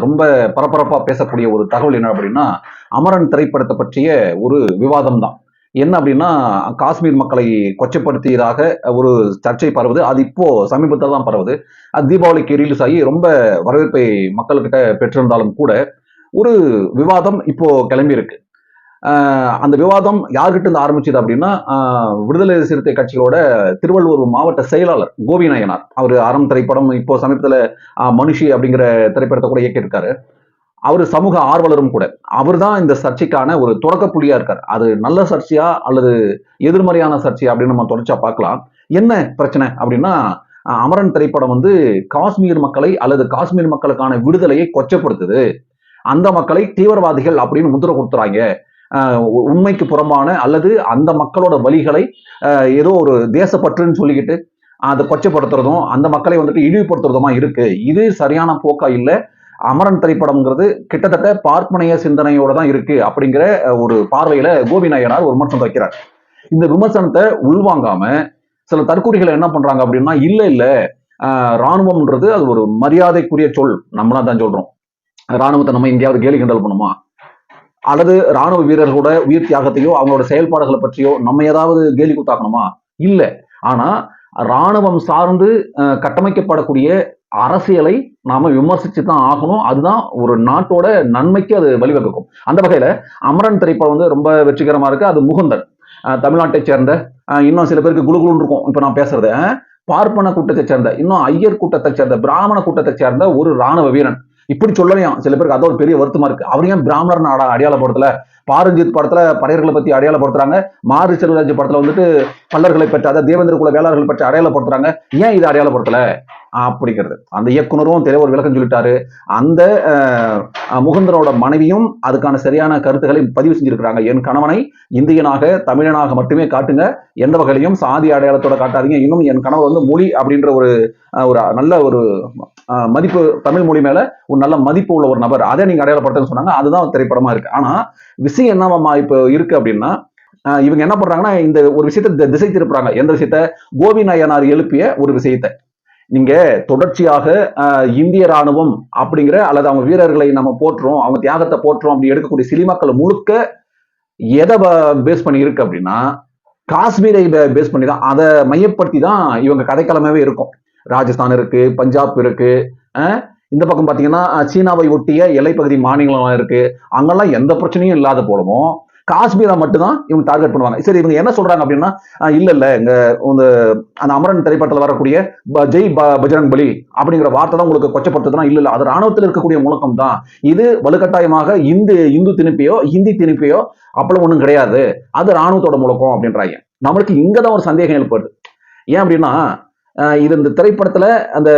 ரொம்ப பரபரப்பாக பேசக்கூடிய ஒரு தகவல் என்ன அப்படின்னா அமரன் திரைப்படத்தை பற்றிய ஒரு விவாதம் தான் என்ன அப்படின்னா காஷ்மீர் மக்களை கொச்சப்படுத்தியதாக ஒரு சர்ச்சை பரவுது. அது இப்போ சமீபத்தில் தான் பரவுது. அது தீபாவளிக்கு ரிலீஸ் ஆகி ரொம்ப வரவேற்பை மக்கள்கிட்ட பெற்றிருந்தாலும் கூட ஒரு விவாதம் இப்போ கிளம்பி இருக்கு அந்த விவாதம் யார்கிட்ட இருந்து ஆரம்பிச்சது அப்படின்னா விடுதலை சிறுத்தை கட்சியோட திருவள்ளூர் மாவட்ட செயலாளர் கோபி நாயனார் அவர் அறம் திரைப்படம் இப்போ சமீபத்தில் மனுஷி அப்படிங்கிற திரைப்படத்தை கூட இயக்கியிருக்காரு. அவர் சமூக ஆர்வலரும் கூட. அவர் தான் இந்த சர்ச்சைக்கான ஒரு தொடக்க புள்ளியா இருக்கார். அது நல்ல சர்ச்சையா அல்லது எதிர்மறையான சர்ச்சையா அப்படின்னு நம்ம தொடர்ச்சியா பார்க்கலாம். என்ன பிரச்சனை அப்படின்னா அமரன் திரைப்படம் வந்து காஷ்மீர் மக்களை அல்லது காஷ்மீர் மக்களுக்கான விடுதலையை கொச்சப்படுத்துது. அந்த மக்களை தீவிரவாதிகள் அப்படின்னு முத்திர கொடுத்துறாங்க. உண்மைக்கு புறம்பான அல்லது அந்த மக்களோட வழிகளை ஏதோ ஒரு தேசப்பற்றுன்னு சொல்லிக்கிட்டு அதை கொச்சப்படுத்துறதும் அந்த மக்களை வந்துட்டு இழிவுபடுத்துறதுமா இருக்கு. இது சரியான போக்கா இல்லை. அமரன் திரைப்படம்ங்கிறது கிட்டத்தட்ட பார்ப்பனைய சிந்தனையோட தான் இருக்கு அப்படிங்கிற ஒரு பார்வையில கோபி நாயனார் ஒரு விமர்சனம் வைக்கிறார். இந்த விமர்சனத்தை உள்வாங்காம சில தற்கூறிகளை என்ன பண்றாங்க அப்படின்னா இல்ல இல்ல ராணுவம்ன்றது அது ஒரு மரியாதைக்குரிய சொல். நம்மளா தான் சொல்றோம். ராணுவத்தை நம்ம இந்தியாவுக்கு கேலி கிண்டல் பண்ணுமா? அல்லது ராணுவ வீரர்களோட உயிர் தியாகத்தையோ அவங்களோட செயல்பாடுகளை பற்றியோ நம்ம ஏதாவது கேலி கூத்தாக்கணுமா? இல்லை. ஆனா ராணுவம் சார்ந்து கட்டமைக்கப்படக்கூடிய அரசியலை நாம விமர்சிச்சு தான் ஆகணும். அதுதான் ஒரு நாட்டோட நன்மைக்கு அது வழிவகுக்கும். அந்த வகையில அமரன் திரைப்படம் வந்து ரொம்ப வெற்றிகரமா இருக்கு. அது முகுந்தன். தமிழ்நாட்டை சேர்ந்த இன்னும் சில பேருக்கு குலுகுலுன்னு இருக்கும். இப்போ நான் பேசுறது பார்ப்பன கூட்டத்தை சேர்ந்த இன்னும் ஐயர் கூட்டத்தை சேர்ந்த பிராமண கூட்டத்தை சேர்ந்த ஒரு ராணுவ வீரன். இப்படி சொல்லலையாம் சில பேருக்கு அது ஒரு பெரிய வருத்தமா இருக்கு. அவர் ஏன் பிராமணர் அட அடையாளப்படுத்தல? பாரஞ்சித் படத்துல பறையர்களை பத்தி அடையாளப்படுத்துறாங்க. மாறு செல்வராஜ் படத்துல வந்துட்டு பல்லர்களை பற்றி அதாவது தேவேந்திர குல வேளாளர்கள் பற்றி அடையாளப்படுத்துறாங்க. ஏன் இதை அடையாளப்படுத்தல? அப்படிங்கிறது. அந்த இயக்குனரும் தெளிவா ஒரு விளக்கம் சொல்லிட்டாரு. அந்த முகுந்தரோட முகுந்தனோட மனைவியும் அதுக்கான சரியான கருத்துக்களை பதிவு செஞ்சிருக்கிறாங்க. என் கணவனை இந்தியனாக தமிழனாக மட்டுமே காட்டுங்க. எந்த வகையிலையும் சாதி அடையாளத்தோட காட்டாதீங்க. இன்னும் என் கணவர் வந்து மொழி அப்படின்ற ஒரு ஒரு நல்ல ஒரு மதிப்பு தமிழ் மொழி மேல ஒரு நல்ல மதிப்பு உள்ள ஒரு நபர். அதை நீங்க அடையாளப்படுத்தன்னு சொன்னாங்க. அதுதான் திரைப்படமா இருக்கு. ஆனா விஷயம் என்னவா இப்போ இருக்கு அப்படின்னா இவங்க என்ன பண்றாங்கன்னா இந்த ஒரு விஷயத்தை தி- திசை திருப்புறாங்க. எந்த விஷயத்த? கோபி நாயனார் எழுப்பிய ஒரு விஷயத்தை. நீங்க தொடர்ச்சியாக இந்திய ராணுவம் அப்படிங்கிற அல்லது அவங்க வீரர்களை நம்ம போற்றுறோம் அவங்க தியாகத்தை போற்றுறோம் அப்படி எடுக்கக்கூடிய சினிமாக்கள் முழுக்க எதை பேஸ் பண்ணி இருக்கு அப்படின்னா காஷ்மீரை பேஸ் பண்ணி தான் அதை மையப்படுத்தி தான் இவங்க கதைக்களமாவே இருக்கும். ராஜஸ்தான் இருக்கு பஞ்சாப் இருக்கு இந்த பக்கம் பார்த்தீங்கன்னா சீனாவை ஒட்டிய எல்லைப்பகுதி மாநிலம் இருக்கு. அங்கெல்லாம் எந்த பிரச்சனையும் இல்லாத போலவும் காஷ்மீரை மட்டும்தான் இவங்க டார்கெட் பண்ணுவாங்க. சரி இவங்க என்ன சொல்றாங்க அப்படின்னா இல்ல இல்ல இங்க இந்த அந்த அமரன் திரைப்படத்தில் வரக்கூடிய ப- ஜெய் ப- பஜ்ரங் பலி அப்படிங்கிற வார்த்தை தான் உங்களுக்கு கொச்சப்படுத்துதுன்னா இல்ல இல்ல அது ராணுவத்தில் இருக்கக்கூடிய முழக்கம் தான். இது வலுக்கட்டாயமாக இந்து இந்து திணிப்பையோ ஹிந்தி திணிப்பையோ அப்பளம் ஒன்றும் கிடையாது. அது ராணுவத்தோட முழக்கம் அப்படின்றாங்க. நம்மளுக்கு இங்கதான் ஒரு சந்தேகம் ஏற்படுது ஏன் அப்படின்னா இது இந்த திரைப்படத்துல அந்த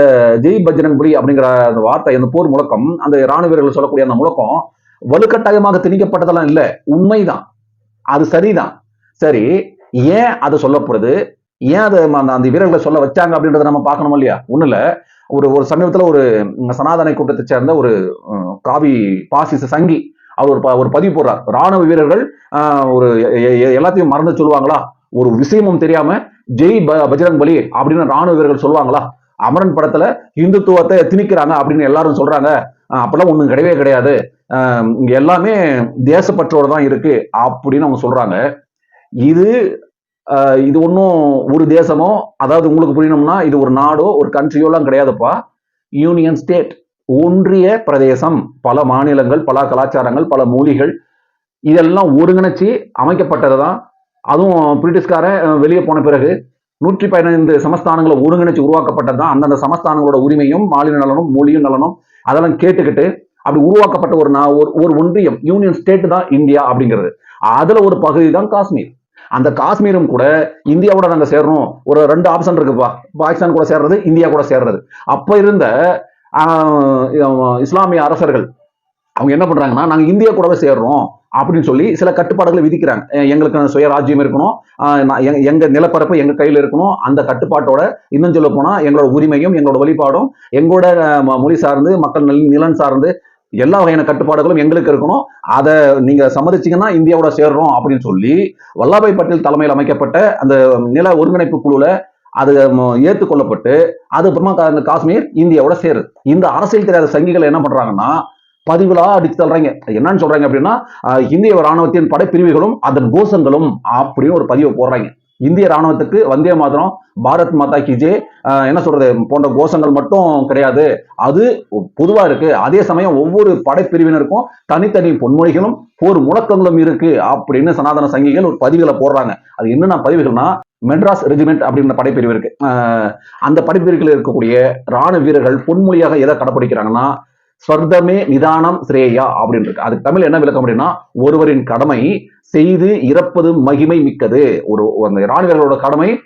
ஜெய் பஜ்ரங் அப்படிங்கிற அந்த வார்த்தை அந்த போர் முழக்கம் அந்த ராணுவ வீரர்கள் சொல்லக்கூடிய அந்த முழக்கம் வலுக்கட்டாயமாக திணிக்கப்பட்டதெல்லாம் இல்ல. உண்மைதான். அது சரிதான். சரி ஏன் அது சொல்லப்படுது? ஏன் அதை அந்த அந்த வீரர்களை சொல்ல வச்சாங்க அப்படின்றத நம்ம பார்க்கணும் இல்லையா? ஒண்ணு இல்ல. ஒரு ஒரு சமீபத்துல ஒரு சனாதன கூட்டத்தை சேர்ந்த ஒரு காவி பாசிச சங்கி அவர் ஒரு ப- ஒரு பதிவு போடுறார். ராணுவ வீரர்கள் ஒரு எல்லாத்தையும் மறந்து சொல்லுவாங்களா? ஒரு விஷயமும் தெரியாம ஜெய் ப- பஜ்ரங் பலி அப்படின்னு ராணுவ வீரர்கள் சொல்லுவாங்களா? அமரன் படத்துல இந்துத்துவத்தை திணிக்கிறாங்க அப்படின்னு எல்லாரும் சொல்றாங்க. அப்பெல்லாம் ஒண்ணும் கிடையவே கிடையாது. ஆஹ், இங்க எல்லாமே தேசப்பற்றோடு தான் இருக்கு அப்படின்னு அவங்க சொல்றாங்க. இது இது ஒன்றும் ஒரு தேசமோ அதாவது உங்களுக்கு புரியணும்னா இது ஒரு நாடோ ஒரு கண்ட்ரியோ எல்லாம் கிடையாதுப்பா. யூனியன் ஸ்டேட் ஒன்றிய பிரதேசம். பல மாநிலங்கள் பல கலாச்சாரங்கள் பல மொழிகள் இதெல்லாம் ஒருங்கிணைச்சு அமைக்கப்பட்டது தான் அதுவும் பிரிட்டிஷ்காரன் வெளியே போன பிறகு நூற்றி பதினைந்து சமஸ்தானங்களை ஒருங்கிணைச்சு உருவாக்கப்பட்டது தான் அந்தந்த சமஸ்தானங்களோட உரிமையும் மாநில நலனும் மொழியும் நலனும் அதெல்லாம் கேட்டுக்கிட்டு அப்படி உருவாக்கப்பட்ட ஒரு நான் ஒரு- ஒரு ஒன்றியம் யூனியன் ஸ்டேட் தான் இந்தியா அப்படிங்கிறது. அதுல ஒரு பகுதி தான் காஷ்மீர். அந்த காஷ்மீரும் கூட இந்தியாவோட நாங்க சேர்றோம். ஒரு ரெண்டு ஆப்ஷன் இருக்குப்பா. பாகிஸ்தான் கூட சேர்றது இந்தியா கூட சேர்றது. அப்ப இருந்த இஸ்லாமிய அரசர்கள் அவங்க என்ன பண்றாங்கன்னா நாங்க இந்தியா கூடவே சேர்றோம் அப்படின்னு சொல்லி சில கட்டுப்பாடுகளை விதிக்கிறாங்க. எங்களுக்கு சுயராஜ்யம் இருக்கணும். நான் எங்க- நிலப்பரப்பு எங்க கையில் இருக்கணும். அந்த கட்டுப்பாட்டோட இன்னும் சொல்ல போனா எங்களோட உரிமையும் எங்களோட வழிபாடும் எங்களோட ம- மொழி சார்ந்து மக்கள் நல- நிலன் சார்ந்து எல்லா வகையான கட்டுப்பாடுகளும் எங்களுக்கு இருக்கணும். அதை நீங்க சம்மதிச்சிங்கன்னா இந்தியாவோட சேர்றோம் அப்படின்னு சொல்லி வல்லபாய் பட்டேல் தலைமையில் அமைக்கப்பட்ட அந்த நில ஒருங்கிணைப்பு குழுல அது ஏற்றுக்கொள்ளப்பட்டு அது அப்புறமா காஷ்மீர் இந்தியாவோட சேருது. இந்த அரசியல் தெரியாத சங்கிகள் என்ன பண்றாங்கன்னா பதிவுலா அடித்து தள்ளுறாங்க. என்னன்னு சொல்றாங்க அப்படின்னா இந்திய ராணுவத்தின் படைப்பிரிவுகளும் அதன் கோஷங்களும் அப்படின்னு ஒரு பதிவை போடுறாங்க. இந்திய ராணுவத்துக்கு வந்தே மாதிரம் பாரத் மாதா கி ஜே என்ன சொல்றது போன்ற கோஷங்கள் மட்டும் கிடையாது. அது பொதுவா இருக்கு. அதே சமயம் ஒவ்வொரு படைப்பிரிவினருக்கும் தனித்தனி பொன்மொழிகளும் போர் முழக்கங்களும் இருக்கு அப்படின்னு சனாதன சங்கிகள் ஒரு பதிவுகளை போடுறாங்க. அது என்னென்ன பதிவுகள்னா மெட்ராஸ் ரெஜிமெண்ட் அப்படின்ற படைப்பிரிவு இருக்கு. அந்த படைப்பிரிவுகளில் இருக்கக்கூடிய ராணுவ வீரர்கள் பொன்மொழியாக எதை கடைப்பிடிக்கிறாங்கன்னா ஸ்வர்தமே நிதானம் ஸ்ரேயா அப்படின்னு இருக்கு. அதுக்கு தமிழ் என்ன விளக்கம் அப்படின்னா ஒருவரின் கடமை செய்து இறப்பது மகிமை மிக்கது. ஒரு அந்த இராணுவர்களோட கடமை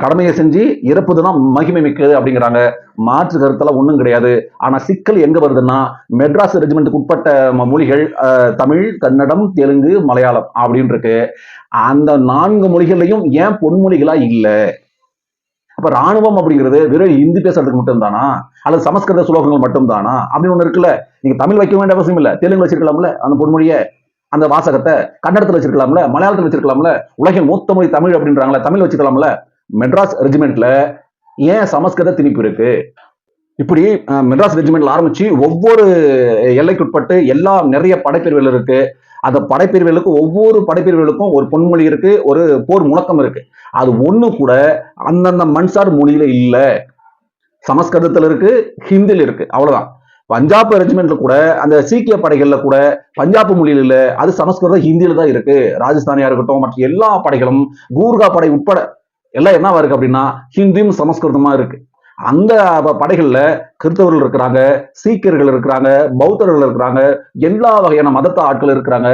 கடமையை செஞ்சு இறப்பது தான் மகிமை மிக்கது அப்படிங்கிறாங்க. மாற்று கருத்தெல்லாம் ஒன்றும் கிடையாது. ஆனால் சிக்கல் எங்கே வருதுன்னா மெட்ராஸ் ரெஜிமெண்ட்டுக்கு உட்பட்ட ம- மொழிகள் தமிழ் கன்னடம் தெலுங்கு மலையாளம் அப்படின்னு இருக்கு. அந்த நான்கு மொழிகள்லையும் ஏன் பொன்மொழிகளாக இல்லை? அப்ப ராணுவம் அப்படிங்கிறது வெறும் இந்தி பேசுறதுக்கு மட்டும் தானா அல்லது சமஸ்கிருத சுலோகங்கள் மட்டும் தானா அப்படின்னு ஒண்ணு இருக்குல்ல. நீங்க தமிழ் வைக்க வேண்டிய அவசியம் இல்ல. தெலுங்கு வச்சிருக்கலாம்ல அந்த பொன்மொழியை அந்த வாசகத்தை கன்னடத்துல வச்சிருக்கலாம்ல மலையாளத்துல வச்சிருக்கலாம்ல உலகின் மூத்த மொழி தமிழ் அப்படின்றாங்களே தமிழ் வச்சுக்கலாம்ல. மெட்ராஸ் ரெஜிமெண்ட்ல ஏன் சமஸ்கிருத திணிப்பு இருக்கு? இப்படி மெட்ராஸ் ரெஜிமெண்ட்ல ஆரம்பிச்சு ஒவ்வொரு எல்லைக்குட்பட்டு எல்லா நிறைய படைப்பிரிவுகள் இருக்கு. அந்த படைப்பிரிவுகளுக்கு ஒவ்வொரு படைப்பிரிவுகளுக்கும் ஒரு பொன்மொழி இருக்கு ஒரு போர் முழக்கம் இருக்கு. அது ஒண்ணு கூட அந்தந்த மன்சார் மொழியில இல்ல. சமஸ்கிருதத்துல இருக்கு ஹிந்தில இருக்கு அவ்வளவுதான். பஞ்சாப் ரெஜிமெண்ட்ல கூட அந்த சீக்கிய படைகள்ல கூட பஞ்சாப் மொழியில இல்ல அது சமஸ்கிருதம் ஹிந்தியில தான் இருக்கு. ராஜஸ்தானியா இருக்கட்டும் மற்ற எல்லா படைகளும் கூர்கா படை உட்பட எல்லாம் என்னவா இருக்கு அப்படின்னா ஹிந்தியும் சமஸ்கிருதமா இருக்கு. அந்த படைகளில் கிறிஸ்தவர்கள் இருக்கிறாங்க சீக்கியர்கள் இருக்கிறாங்க பௌத்தர்கள் இருக்கிறாங்க எல்லா வகையான மதத்த ஆட்கள் இருக்கிறாங்க.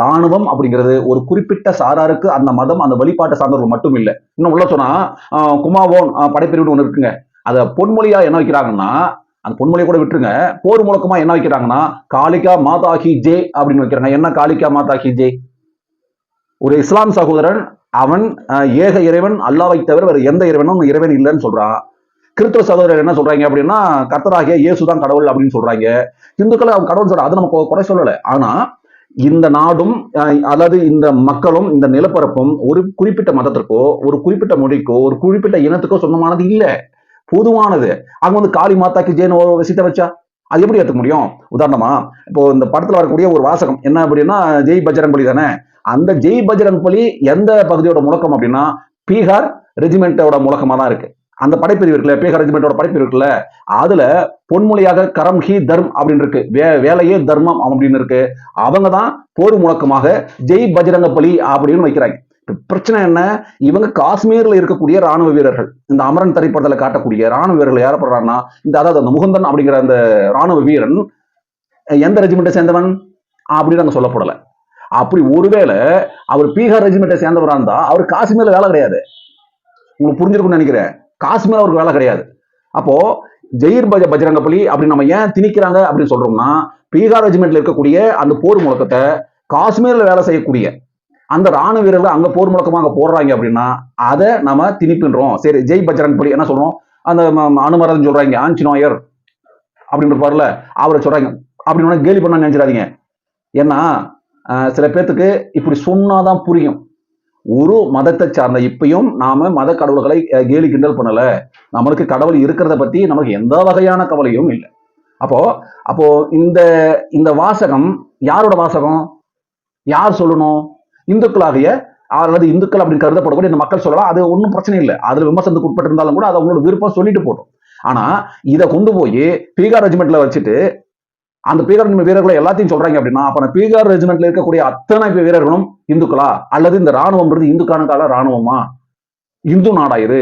ராணுவம் அப்படிங்கிறது ஒரு குறிப்பிட்ட சாராருக்கு அந்த மதம் அந்த வழிபாட்டை சார்ந்தவர்கள் மட்டும் இல்லை. இன்னும் உள்ள சொன்னா குமாவோன் படைப்பிரிவு படைப்பிரிவுன்னு ஒன்று இருக்குங்க. அதை பொன்மொழியா என்ன வைக்கிறாங்கன்னா அந்த பொன்மொழியை கூட விட்டுருங்க. போர் முழக்கமா என்ன வைக்கிறாங்கன்னா காளிகா மாதாஹி ஜே அப்படின்னு வைக்கிறாங்க. என்ன காளிகா மாதாஹி ஜே? ஒரு இஸ்லாம் சகோதரன் அவன் ஏக இறைவன் அல்லாவை தவிர வேறு எந்த இறைவனும் இறைவன் இல்லைன்னு சொல்றான். கிறிஸ்தவ சகோதரர் என்ன சொல்றாங்க அப்படின்னா கர்த்தராகிய இயேசுதான் கடவுள் அப்படின்னு சொல்றாங்க. இந்துக்களை அவங்க கடவுள் சொல்ற அது நம்ம குறை சொல்லலை. ஆனா இந்த நாடும் அதாவது இந்த மக்களும் இந்த நிலப்பரப்பும் ஒரு குறிப்பிட்ட மதத்திற்கோ ஒரு குறிப்பிட்ட மொழிக்கோ ஒரு குறிப்பிட்ட இனத்துக்கோ சொந்தமானது இல்லை. பொதுவானது. அங்க வந்து காளி மாதாக்கு ஜெயின் ஒரு விஷயத்தை வச்சா அது எப்படி எடுத்துக்க முடியும்? உதாரணமா இப்போ இந்த படத்துல வரக்கூடிய ஒரு வாசகம் என்ன அப்படின்னா ஜெய் பஜரங் பலி தானே? அந்த ஜெய் பஜரங் பலி எந்த பகுதியோட முழக்கம் அப்படின்னா பீகார் ரெஜிமெண்டோட முழக்கமா தான் இருக்கு. அந்த படைப்பிரிவு இருக்குல்ல பீகார் ரெஜிமெண்டோட படைப்பிரிவு இருக்குல்ல அதுல பொன்மொழியாக கரம் ஹி தர்ம் அப்படின்னு இருக்கு. வே வேலையே தர்மம் அப்படின்னு இருக்கு. அவங்க தான் போர் முழக்கமாக ஜெய் பஜரங்க பலி அப்படின்னு வைக்கிறாங்க. பிரச்சனை என்ன? இவங்க காஷ்மீர்ல இருக்கக்கூடிய ராணுவ வீரர்கள் இந்த அமரன் திரைப்படத்துல காட்டக்கூடிய ராணுவ வீரர்கள் யார இந்த அதாவது அந்த முகுந்தன் அப்படிங்கிற அந்த ராணுவ வீரன் எந்த ரெஜிமெண்ட்டை சேர்ந்தவன்? அப்படின்னு அங்க சொல்லப்படல. அப்படி ஒருவேளை அவர் பீகார் ரெஜிமெண்ட்டை சேர்ந்தவரா இருந்தா அவர் காஷ்மீர்ல வேலை கிடையாது. உங்களுக்கு புரிஞ்சிருக்கும்னு நினைக்கிறேன். காஷ்மீர் அவருக்கு வேலை கிடையாது. அப்போ ஜெயிர் பஜ பஜ்ரங்கப்பலி அப்படின்னு நம்ம ஏன் திணிக்கிறாங்க அப்படின்னு சொல்றோம்னா பீகார் ரெஜிமெண்ட்ல இருக்கக்கூடிய அந்த போர் முழக்கத்தை காஷ்மீர்ல வேலை செய்யக்கூடிய அந்த ராணுவ வீரர்கள் அங்க போர் முழக்கமாக போடுறாங்க அப்படின்னா அதை நம்ம திணிப்பின்றோம் சரி ஜெய் பஜ்ரங் பலி என்ன சொல்றோம்? அந்த ம- அனுமரன் சொல்றாங்க ஆஞ்சினோயர் அப்படின்னு இருப்பார்ல அவரை சொல்றாங்க. அப்படின்னு கேலி பண்ண நினைச்சிடாதீங்க. ஏன்னா சில பேர்த்துக்கு இப்படி சொன்னாதான் புரியும். ஒரு மதத்தை சார்ந்த இப்பயும் நாம மத கடவுள்களை கேலி கிண்டல் பண்ணல. நம்மளுக்கு கடவுள் இருக்கிறத பத்தி நமக்கு எந்த வகையான கவலையும் இல்லை. அப்போ அப்போ இந்த இந்த வாசகம் யாரோட வாசகம்? யார் சொல்லணும்? இந்துக்களாகிய அல்லது இந்துக்கள் அப்படின்னு கருதப்படக்கூடிய இந்த மக்கள் சொல்லலாம். அது ஒன்றும் பிரச்சனை இல்லை. அதுல விமர்சனத்துக்கு உட்பட்டு இருந்தாலும் கூட அது அவங்களோட விருப்பம் சொல்லிட்டு போட்டோம் ஆனா இதை கொண்டு போய் பீகார் ரெஜிமெண்ட்ல வச்சுட்டு அந்த பீகார் வீரர்களை எல்லாத்தையும் சொல்றாங்க அப்படின்னா அப்ப பீகார் ரெஜிமெண்ட்ல இருக்கக்கூடிய அத்தனை வீரர்களும் இந்துக்களா? அல்லது இந்த ராணுவம்ன்றது இந்துக்கான கால ராணுவமா இந்து நாடா இது?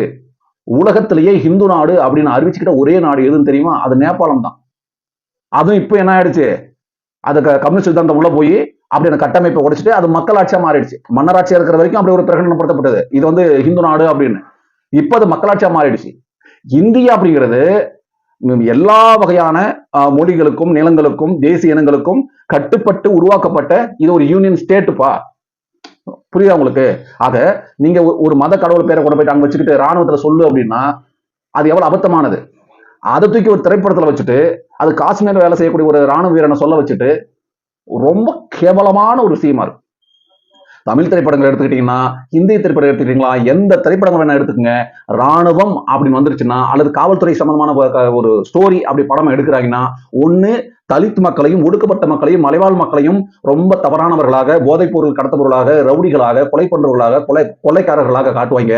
உலகத்திலேயே இந்து நாடு அப்படின்னு அறிவிச்சுக்கிட்ட ஒரே நாடு எதுன்னு தெரியுமா? அது நேபாளம் தான். அதுவும் இப்போ என்ன ஆயிடுச்சு? அது கம்யூனிஸ்ட் சித்தாந்தம் உள்ள போய் அப்படி அந்த கட்டமைப்பை உடைச்சிட்டு அது மக்களாட்சியா மாறிடுச்சு. மன்னராட்சியா இருக்கிற வரைக்கும் அப்படி ஒரு பிரகடனப்படுத்தப்பட்டது. இது வந்து இந்து நாடு அப்படின்னு. இப்போ அது மக்களாட்சியா மாறிடுச்சு. இந்தியா அப்படிங்கிறது எல்லா வகையான ஆஹ், மொழிகளுக்கும் நிலங்களுக்கும் தேசிய இனங்களுக்கும் கட்டுப்பட்டு உருவாக்கப்பட்ட இது ஒரு யூனியன் ஸ்டேட்டுப்பா புரியுதா உங்களுக்கு? ஆக நீங்க ஒரு- ஒரு மத கடவுள் பேரை கொண்டு போயிட்டு அங்க வச்சுக்கிட்டு ராணுவத்துல சொல்லு அப்படின்னா அது எவ்வளவு அபத்தமானது? அதை தூக்கி ஒரு திரைப்படத்துல வச்சுட்டு அது காஷ்மீர்ல வேலை செய்யக்கூடிய ஒரு ராணுவ வீரனை சொல்ல வச்சுட்டு ரொம்ப கேவலமான ஒரு விஷயமா இருக்கு. தமிழ் திரைப்படங்கள் எடுத்துக்கிட்டீங்கன்னா ஹிந்தி திரைப்படம் எடுத்துக்கிட்டீங்களா எந்த திரைப்படங்கள் வேணா எடுத்துக்கங்க. ராணுவம் அப்படின்னு வந்துருச்சுன்னா அல்லது காவல்துறை சம்பந்தமான ஒரு ஸ்டோரி அப்படி படம் எடுக்கிறாங்கன்னா ஒண்ணு தலித் மக்களையும் ஒடுக்கப்பட்ட மக்களையும் மலைவாழ் மக்களையும் ரொம்ப தவறானவர்களாக போதைப் பொருள் கடத்தவர்களாக ரவுடிகளாக கொலை பண்றவர்களாக கொலை கொலைக்காரர்களாக காட்டுவாங்க.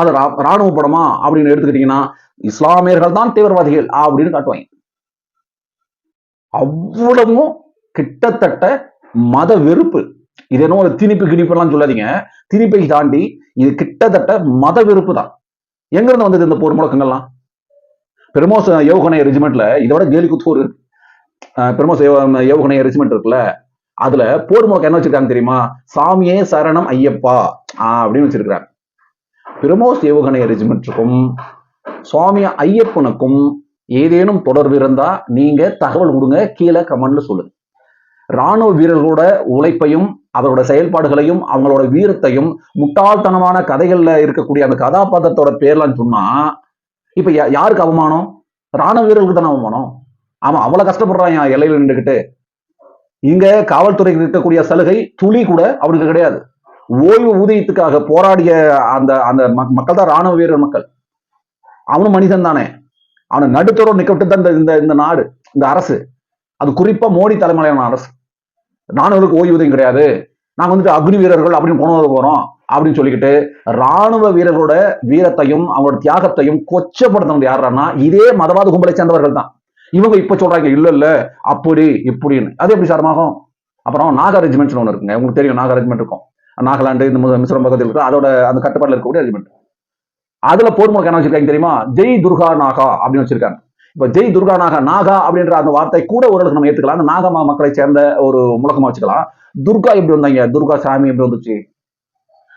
அது ராணுவ படமா அப்படின்னு எடுத்துக்கிட்டீங்கன்னா இஸ்லாமியர்கள் தான் தீவிரவாதிகள் அப்படின்னு காட்டுவாங்க. அவ்வளவும் கிட்டத்தட்ட மத வெறுப்பு. இது என்ன ஒரு திணிப்பு கிணிப்புலாம் சொல்லாதீங்க. திணிப்பை தாண்டி இது கிட்டத்தட்ட மத வெறுப்பு தான் எங்க இருந்து வந்தது இந்த போர் முழக்கங்கள்லாம்? பெருமோஸ் யோகனைய ரெஜிமெண்ட்ல இதோட கேலி குத்தூர் பெருமோஸ் ஏவ- ஏவுகணை ரெஜிமெண்ட் இருக்குல்ல அதுல போர் முழக்கம் என்ன வச்சிருக்காங்க தெரியுமா? சாமியே சரணம் ஐயப்பா ஆஹ் அப்படின்னு வச்சிருக்கிறாங்க. பிரமோஸ் ஏவுகணைய ரெஜிமெண்ட்டுக்கும் சுவாமி ஐயப்பனுக்கும் ஏதேனும் தொடர்பு இருந்தா நீங்க தகவல் கொடுங்க கீழே கமெண்ட்ல சொல்லுங்க. ராணுவ வீரர்களோட உழைப்பையும் அவரோட செயல்பாடுகளையும் அவங்களோட வீரத்தையும் முட்டாள்தனமான கதைகள்ல இருக்கக்கூடிய அந்த கதாபாத்திரத்தோட பேர்லாம் சொன்னா இப்ப யா- யாருக்கு அவமானம்? ராணுவ வீரர்களுக்கு தானே அவமானம்? ஆமா அவ்வளவு கஷ்டப்படுறான் என் நின்றுகிட்டு. இங்க காவல்துறைக்கு இருக்கக்கூடிய சலுகை துளி கூட அவனுக்கு கிடையாது. ஓய்வு ஊதியத்துக்காக போராடிய அந்த அந்த மக்கள் தான் ராணுவ வீரர் மக்கள். அவனும் மனிதன் தானே. அவனை நடுத்தரோடு நிக்கப்பட்டு தான் இந்த- இந்த இந்த நாடு இந்த அரசு. அது குறிப்பா மோடி தலைமையிலான அரசு. ராணுவருக்கு ஓய்வூதியம் கிடையாது. நாங்கள் வந்துட்டு அக்னி வீரர்கள் அப்படின்னு கொண்டு வர போகிறோம் அப்படின்னு சொல்லிக்கிட்டு ராணுவ வீரர்களோட வீரத்தையும் அவங்களோட தியாகத்தையும் கொச்சப்படுத்தவங்க யாருன்னா இதே மதவாத கும்பலை சேர்ந்தவர்கள் தான். இவங்க இப்ப சொல்றாங்க இல்ல இல்ல அப்படி இப்படின்னு. அது எப்படி சாரமாகும் அப்புறம் நாக ரெஜிமெண்ட்ஸ் ஒன்று இருக்குங்க. உங்களுக்கு தெரியும் நாக ரெஜிமெண்ட் இருக்கும். நாகாலாந்து இந்த மு- மிசோரம் பக்கத்தில் இருக்கு அதோட அந்த கட்டுப்பாட்டில் இருக்கக்கூடிய ரெஜிமெண்ட். அதுல போர் முழக்கம் என்ன வச்சிருக்காங்க தெரியுமா? ஜெய் துர்கா நாகா அப்படின்னு வச்சிருக்காங்க. இப்ப ஜெய் துர்கா நாகா நாகா அப்படின்ற அந்த வார்த்தை கூட ஓரளவுக்கு நம்ம ஏத்துக்கலாம். அந்த நாகா மக்களை சேர்ந்த ஒரு முழக்கமா வச்சுக்கலாம். துர்கா எப்படி வந்தாங்க? துர்கா சாமி எப்படி வந்துச்சு?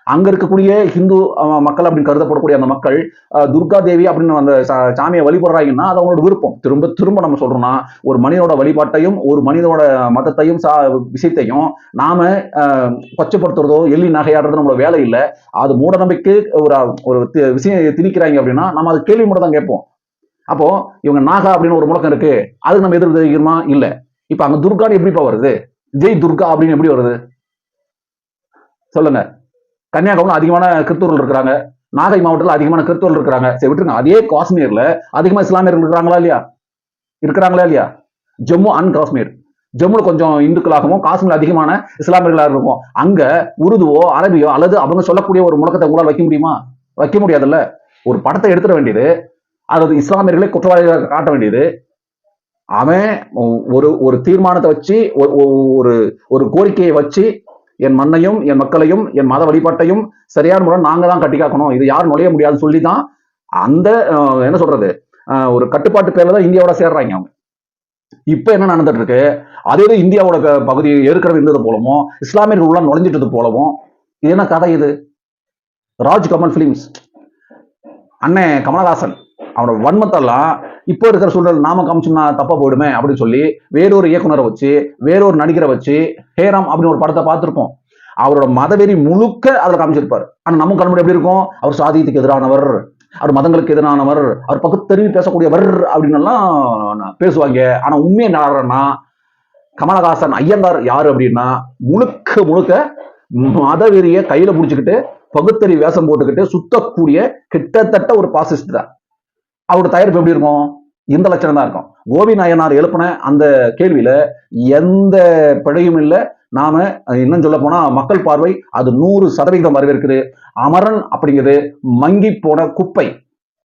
அங்க இருக்கக்கூடிய ஹிந்து மக்கள் அப்படின்னு கருதப்படக்கூடிய அந்த மக்கள் அஹ், துர்கா தேவி அப்படின்னு அந்த சா- சாமியை வழிபடுறாங்கன்னா அது அவங்களோட விருப்பம். திரும்ப திரும்ப நம்ம சொல்றோம்னா ஒரு மனிதனோட வழிபாட்டையும் ஒரு மனிதனோட மதத்தையும் சா விஷயத்தையும் நாம அஹ், கொச்சப்படுத்துறதோ எள்ளி நகையாடுறதோ நம்மளோட வேலை இல்லை. அது மூட நம்பிக்கை ஒரு ஒரு விஷயம் திணிக்கிறாங்க அப்படின்னா நம்ம அது கேள்வி மட்டும் தான் கேட்போம். அப்போ இவங்க நாகா அப்படின்னு ஒரு முழக்கம் இருக்கு. அதுக்கு நம்ம எதிர்ப்பு தெரிவிக்கிறோமா இல்ல. இப்ப அங்க துர்கான்னு எப்படிப்பா வருது? ஜெய் துர்கா அப்படின்னு எப்படி வருது? சொல்லுங்க. கன்னியாகுமரி அதிகமான கிறிஸ்தவர்கள் இருக்கிறாங்க. நாகை மாவட்டத்தில் அதிகமான கிறிஸ்தவர்கள் இருக்கிறாங்க. சரி விட்டுருங்க. அதே காஷ்மீர்ல அதிகமா இஸ்லாமியர்கள் இருக்கிறாங்களா இல்லையா? இருக்கிறாங்களா இல்லையா? ஜம்மு அண்ட் காஷ்மீர். ஜம்முல கொஞ்சம் இந்துக்களாகவும் காஷ்மீர் அதிகமான இஸ்லாமியர்களாக இருக்கும். அங்க உருதுவோ அரபியோ அல்லது அவங்க சொல்லக்கூடிய ஒரு முழக்கத்தை உங்களால் வைக்க முடியுமா? வைக்க முடியாதுல்ல. ஒரு படத்தை எடுத்துட வேண்டியது அதாவது இஸ்லாமியர்களை குற்றவாளிகளாக காட்ட வேண்டியது. அவன் ஒரு ஒரு தீர்மானத்தை வச்சு ஒரு- ஒரு ஒரு கோரிக்கையை வச்சு என் மண்ணையும் என் மக்களையும் என் மத வழிபாட்டையும் சரியான முறை நாங்க தான் கட்டி காக்கணும். இது யாரும் நுழைய முடியாதுன்னு சொல்லி தான் அந்த என்ன சொல்றது? ஒரு கட்டுப்பாட்டு பேர்ல தான் இந்தியாவோட சேர்றாங்க அவங்க. இப்ப என்ன நடந்துட்டு இருக்கு? அதே இது இந்தியாவோட பகுதி ஏற்கனவே இருந்தது போலவும் இஸ்லாமியர்கள் உள்ள நுழைஞ்சிட்டது போலவும் இது என்ன கதை இது? ராஜ் கமல் பிலிம்ஸ் அண்ணே கமலஹாசன். அவனோட வன்மத்தெல்லாம் இப்போ இருக்கிற சூழல் நாம காமிச்சோம்னா தப்பா போயிடுமே அப்படின்னு சொல்லி வேறொரு இயக்குனரை வச்சு வேறொரு நடிகரை வச்சு ஹேராம் அப்படின்னு ஒரு படத்தை பார்த்துருப்போம். அவரோட மதவெறி முழுக்க அதில் காமிச்சிருப்பார். ஆனால் நம்ம கண்முடி எப்படி இருக்கும்? அவர் சாதியத்துக்கு எதிரானவர் அவர் மதங்களுக்கு எதிரானவர் அவர் பகுத்தறிவு பேசக்கூடியவர் அப்படின்னு எல்லாம் பேசுவாங்க. ஆனா உண்மையை நாடுறன்னா கமலஹாசன் ஐயங்கார் யாரு அப்படின்னா முழுக்க முழுக்க மதவெறிய கையில பிடிச்சிக்கிட்டு பகுத்தறி வேஷம் போட்டுக்கிட்டு சுத்தக்கூடிய கிட்டத்தட்ட ஒரு பாசிஸ்ட் தான். அவரோட தயாரிப்பு எப்படி இருக்கும்? இந்த லட்சணம் தான் இருக்கும். கோபி நாயனார் எழுப்பின அந்த கேள்வியில எந்த பிழையும் இல்லை. நாம இன்னும் சொல்ல போனா மக்கள் பார்வை அது நூறு சதவிகிதம் வரவேற்குது. அமரன் அப்படிங்கிறது மங்கி போன குப்பை.